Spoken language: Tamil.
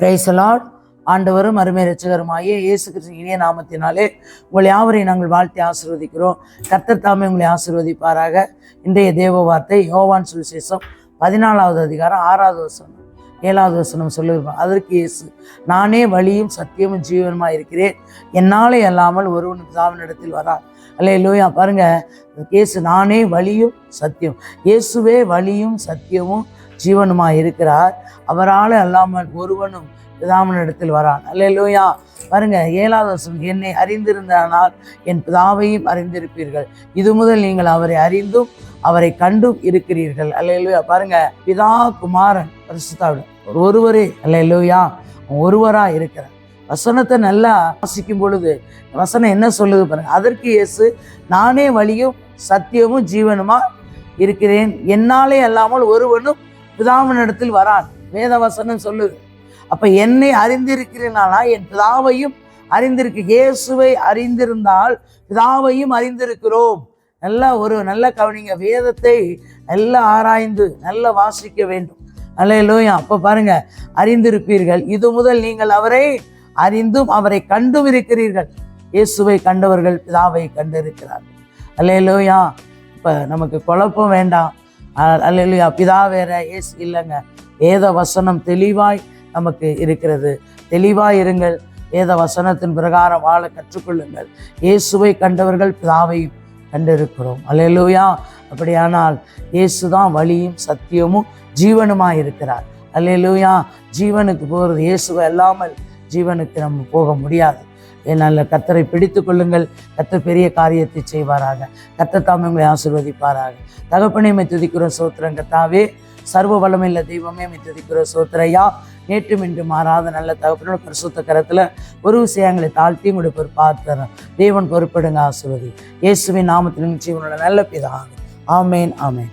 பிரைசலாட் ஆண்டவரும் அருமை ரட்சகருமாகிய இயேசு கிறிஸ்து இனிய நாமத்தினாலே உங்கள் யாவரையும் நாங்கள் வாழ்த்தி ஆசிர்வதிக்கிறோம். கர்த்தர் தாமே உங்களை ஆசீர்வதிப்பாராக. இன்றைய தேவ வார்த்தை யோவான் சுவிசேஷம் பதினாலாவது அதிகாரம் ஆறாவது வசனம் ஏழாவது வசனம் சொல்லியிருப்போம் அதற்கு இயேசு நானே வழியும் சத்தியமும் ஜீவனமாக இருக்கிறேன். என்னாலே அல்லாமல் ஒருவன் பிதாவினிடத்தில் வரான். அல்ல லோயா பாருங்க இயேசு நானே வழியும் சத்தியம். இயேசுவே வழியும் சத்தியமும் ஜீவனுமா இருக்கிறார். அவரால் அல்லாமல் ஒருவனும் பிதாமனிடத்தில் வரான். அல்லையா பாருங்க ஏழாவது வருஷம் என்னை அறிந்திருந்தானால் என் பிதாவையும் அறிந்திருப்பீர்கள். இது முதல் நீங்கள் அவரை அறிந்தும் அவரை கண்டும் இருக்கிறீர்கள். அல்லையா பாருங்க பிதா குமாரன் பரிசுத்தாவிடம். ஒருவரே. அல்லையா ஒருவரா இருக்கிறார். வசனத்தை நல்லா வாசிக்கும் பொழுது வசனம் என்ன சொல்லுது பாருங்க அதற்கு இயேசு நானே வழியும் சத்தியமும் ஜீவனுமா இருக்கிறேன். என்னாலே அல்லாமல் ஒருவனும் பிதாவினிடத்தில் வரான் வேதவசனம் சொல்லுது. அப்ப என்னை அறிந்திருக்கிறேனானா என் பிதாவையும் அறிந்திருக்கு. இயேசுவை அறிந்திருந்தால் பிதாவையும் அறிந்திருக்கிறோம். நல்லா ஒரு நல்ல கவனிங்க. வேதத்தை நல்லா ஆராய்ந்து நல்லா வாசிக்க வேண்டும். அல்லையிலோயா அப்போ பாருங்க அறிந்திருப்பீர்கள். இது முதல் நீங்கள் அவரை அறிந்தும் அவரை கண்டும் இருக்கிறீர்கள். இயேசுவை கண்டவர்கள் பிதாவை கண்டிருக்கிறார்கள். அல்லையிலோயா இப்போ நமக்கு குழப்பம் வேண்டாம். அல்லா பிதா வேற இயேசு இல்லைங்க. ஏத வசனம் தெளிவாய் நமக்கு இருக்கிறது. தெளிவாய் இருங்கள். ஏத வசனத்தின் பிரகாரம் வாழ கற்றுக்கொள்ளுங்கள். இயேசுவை கண்டவர்கள் பிதாவையும் கண்டிருக்கிறோம். அல்லேலூயா. அப்படியானால் இயேசு தான் வழியும் சத்தியமும் ஜீவனுமாக இருக்கிறார். அல்லேலூயா. ஜீவனுக்கு போகிறது இயேசுவை இல்லாமல் ஜீவனுக்கு நம்ம போக முடியாது. நல்ல கத்தரை பிடித்து கொள்ளுங்கள். கத்தர் பெரிய காரியத்தை செய்வாராக. கத்தர் தாமே உங்களை ஆசிர்வதிப்பாராக. தகப்பனைமை துதிக்கிற சோத்திரங்க தாவே சர்வ வளமில்ல தெய்வமே மை துதிக்கிறோம் சோத்திரையா நேற்றும் இன்று மாறாத நல்ல தகப்பனோட பரிசுத்த கரத்தில் ஒரு விஷயங்களை தாழ்த்தி உங்களுடைய பொறுப்பாத்துறேன் தேவன் பொறுப்பிடுங்க ஆசிர்வதி. இயேசுவின் நாமத்தில் ஜீவனோட நல்ல பிதாக ஆமேன் ஆமேன்.